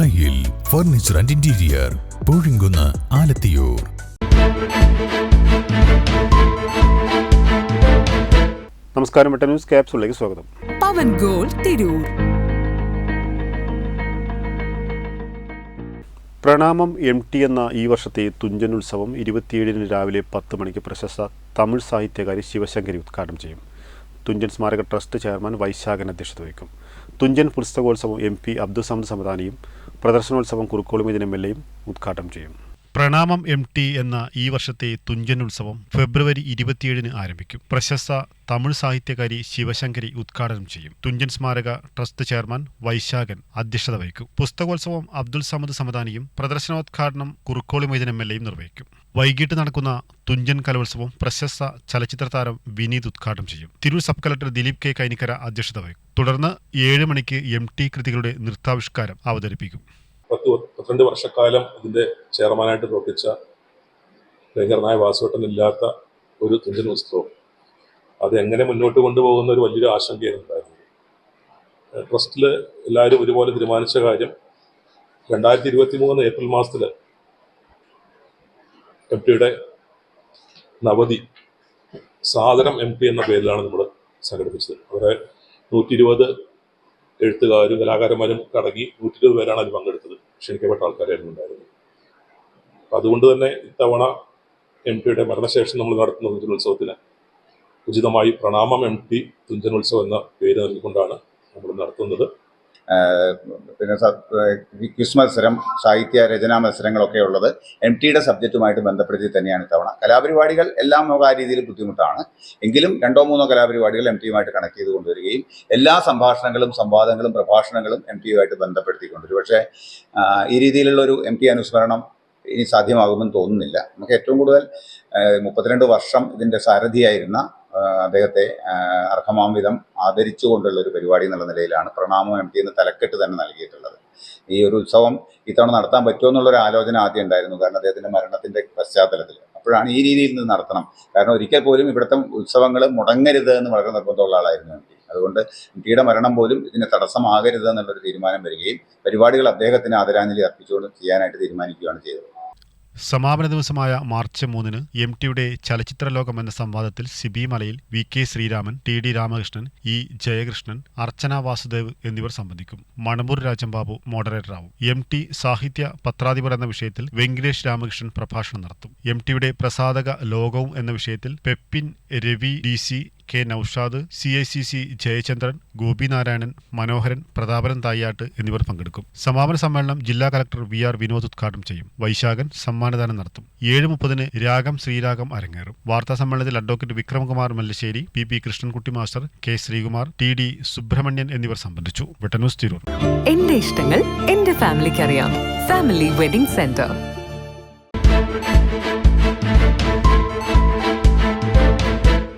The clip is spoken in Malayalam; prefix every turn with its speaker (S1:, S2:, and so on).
S1: Thayyil furniture and interior Poozhinkunnu Alathiyur.
S2: നമസ്കാരം വെട്ട ന്യൂസ് ക്യാപ്സുകളിലേക്ക് സ്വാഗതം.
S3: പവൻ ഗോൾ തിരൂർ.
S2: പ്രണാമം എം ടി എന്ന ഈ വർഷത്തെ തുഞ്ചൻ ഉത്സവം ഇരുപത്തിയേഴിന് രാവിലെ പത്ത് മണിക്ക് പ്രശസ്ത തമിഴ് സാഹിത്യകാരി ശിവശങ്കരി ഉദ്ഘാടനം ചെയ്യും. തുഞ്ചൻ സ്മാരക ട്രസ്റ്റ് ചെയർമാൻ വൈശാഖൻ അധ്യക്ഷത വഹിക്കും. തുഞ്ചൻ പുസ്തകോത്സവം എം പി അബ്ദുസമദ് സമദാനിയും പ്രദർശനോത്സവം കുറുക്കോളുമീതിൻ എം എൽ എയും ഉദ്ഘാടനം ചെയ്യും. പ്രണാമം എം ടി എന്ന ഈ വർഷത്തെ തുഞ്ചൻ ഉത്സവം ഫെബ്രുവരി ഇരുപത്തിയേഴിന് ആരംഭിക്കും. പ്രശസ്ത തമിഴ് സാഹിത്യകാരി ശിവശങ്കരി ഉദ്ഘാടനം ചെയ്യും. തുഞ്ചൻ സ്മാരക ട്രസ്റ്റ് ചെയർമാൻ വൈശാഖൻ അധ്യക്ഷത വഹിക്കും. പുസ്തകോത്സവം അബ്ദുൽ സമദ് സമദാനിയും പ്രദർശനോദ്ഘാടനം കുറുക്കോളി മൈതൻ എം എൽ എയും നിർവഹിക്കും. വൈകിട്ട് നടക്കുന്ന തുഞ്ചൻ കലോത്സവം പ്രശസ്ത ചലച്ചിത്ര താരം വിനീത് ഉദ്ഘാടനം ചെയ്യും. Tirur sub collector Dileep K Kainikkara അധ്യക്ഷത വഹിക്കും. തുടർന്ന് ഏഴ് മണിക്ക് എം ടി കൃതികളുടെ നൃത്താവിഷ്കാരം അവതരിപ്പിക്കും.
S4: പന്ത്രണ്ട് വർഷക്കാലം ഇതിന്റെ ചെയർമാനായിട്ട് പ്രവർത്തിച്ച ഭയങ്കരനായ വാസുവട്ടൻ ഇല്ലാത്ത ഒരു തുഞ്ചൻ ഉത്സവം അത് എങ്ങനെ മുന്നോട്ട് കൊണ്ടുപോകുന്ന ഒരു വലിയൊരു ആശങ്കയാണ് ഉണ്ടായിരുന്നത്. ട്രസ്റ്റിൽ എല്ലാവരും ഒരുപോലെ തീരുമാനിച്ച കാര്യം രണ്ടായിരത്തി ഇരുപത്തി മൂന്ന് ഏപ്രിൽ മാസത്തിൽ എം പിയുടെ നവതി സാധനം എം പി എന്ന പേരിലാണ് നമ്മൾ സംഘടിപ്പിച്ചത്. അവിടെ നൂറ്റി ഇരുപത് എഴുത്തുകാരും കലാകാരന്മാരും അടങ്ങി നൂറ്റി ഇരുപത് പേരാണ് അതിൽ പങ്കെടുത്തത്. ക്ഷണിക്കപ്പെട്ട ആൾക്കാരായിരുന്നു ഉണ്ടായിരുന്നത് അതുകൊണ്ട് തന്നെ ഇത്തവണ എം പിയുടെ മരണശേഷം നമ്മൾ നടത്തുന്ന തുഞ്ചനോത്സവത്തിന് ഉചിതമായി പ്രണാമം എം പി തുഞ്ചനോത്സവം എന്ന പേര് നൽകിക്കൊണ്ടാണ് നമ്മൾ നടത്തുന്നത്.
S5: പിന്നെ ക്വിസ് മത്സരം സാഹിത്യ രചനാ മത്സരങ്ങളൊക്കെ ഉള്ളത് എം ടിയുടെ സബ്ജക്റ്റുമായിട്ട് ബന്ധപ്പെടുത്തി തന്നെയാണ് ഇത്തവണ. കലാപരിപാടികൾ എല്ലാം നമുക്ക് ആ രീതിയിൽ ബുദ്ധിമുട്ടാണ്. എങ്കിലും രണ്ടോ മൂന്നോ കലാപരിപാടികൾ എം ടിയുമായിട്ട് കണക്ട് ചെയ്ത് കൊണ്ടുവരികയും എല്ലാ സംഭാഷണങ്ങളും സംവാദങ്ങളും പ്രഭാഷണങ്ങളും എം ടിയുമായിട്ട് ബന്ധപ്പെടുത്തിക്കൊണ്ടുവരും പക്ഷേ ഈ രീതിയിലുള്ള ഒരു എം ടി അനുസ്മരണം ഇനി സാധ്യമാകുമെന്ന് തോന്നുന്നില്ല. നമുക്ക് ഏറ്റവും കൂടുതൽ മുപ്പത്തിരണ്ട് വർഷം ഇതിന്റെ സാരഥിയായിരുന്ന അദ്ദേഹത്തെ അർഹമാം വിധം ആദരിച്ചുകൊണ്ടുള്ള ഒരു പരിപാടി എന്നുള്ള നിലയിലാണ് പ്രണാമം എം ടി എന്ന് തലക്കെട്ട് തന്നെ നൽകിയിട്ടുള്ളത്. ഈ ഒരു ഉത്സവം ഇത്തവണ നടത്താൻ പറ്റുമോ എന്നുള്ളൊരു ആലോചന ആദ്യം ഉണ്ടായിരുന്നു. കാരണം അദ്ദേഹത്തിന്റെ മരണത്തിന്റെ പശ്ചാത്തലത്തിൽ. അപ്പോഴാണ് ഈ രീതിയിൽ നിന്ന് നടത്തണം. കാരണം ഒരിക്കൽ പോലും ഇവിടുത്തെ ഉത്സവങ്ങൾ മുടങ്ങരുത് എന്ന് വളരെ നിർബന്ധമുള്ള ആളായിരുന്നു എം ടി. അതുകൊണ്ട് എം ടിയുടെ മരണം പോലും ഇതിന് തടസ്സമാകരുത് എന്നുള്ളൊരു തീരുമാനം വരികയും പരിപാടികൾ അദ്ദേഹത്തിന് ആദരാഞ്ജലി അർപ്പിച്ചുകൊണ്ട് ചെയ്യാനായിട്ട് തീരുമാനിക്കുകയാണ് ചെയ്തത്.
S2: സമാപന ദിവസമായ മാർച്ച് മൂന്നിന് എം ടിയുടെ ചലച്ചിത്ര ലോകം എന്ന സംവാദത്തിൽ Sibi Malayil V K Sreeraman T D Ramakrishnan E Jayakrishnan Archana Vasudev എന്നിവർ സംബന്ധിക്കും. മണമ്പൂർ രാജംബാബു മോഡറേറ്ററാവും എം ടി സാഹിത്യ പത്രാധിപർ എന്ന വിഷയത്തിൽ വെങ്കിടേഷ് രാമകൃഷ്ണൻ പ്രഭാഷണം നടത്തും. എം ടിയുടെ പ്രസാദക ലോകവും എന്ന വിഷയത്തിൽ Pepin Ravi D C K Noushad C I C C Jayachandran Gopinarayanan Manoharan Prathapan Thayattu എന്നിവർ പങ്കെടുക്കും. സമാപന സമ്മേളനം ജില്ലാ കലക്ടർ വി ആർ വിനോദ് ഉദ്ഘാടനം ചെയ്യും. വൈശാഖൻ സമ്മാനദാനം നടത്തും. ഏഴ് മുപ്പതിന് രാഗം ശ്രീരാഗം അരങ്ങേറും. വാർത്താ സമ്മേളനത്തിൽ advocate Vikramakumar Mallassery P P Krishnankutty master K Sreekumar T D Subramanian എന്നിവർ സംബന്ധിച്ചു. വെട്ടന്യൂസ് തിരൂർ
S3: എന്റെ ഇഷ്ടങ്ങൾ എന്റെ ഫാമിലിക്ക് അറിയാം ഫാമിലി വെഡിംഗ് സെന്റർ.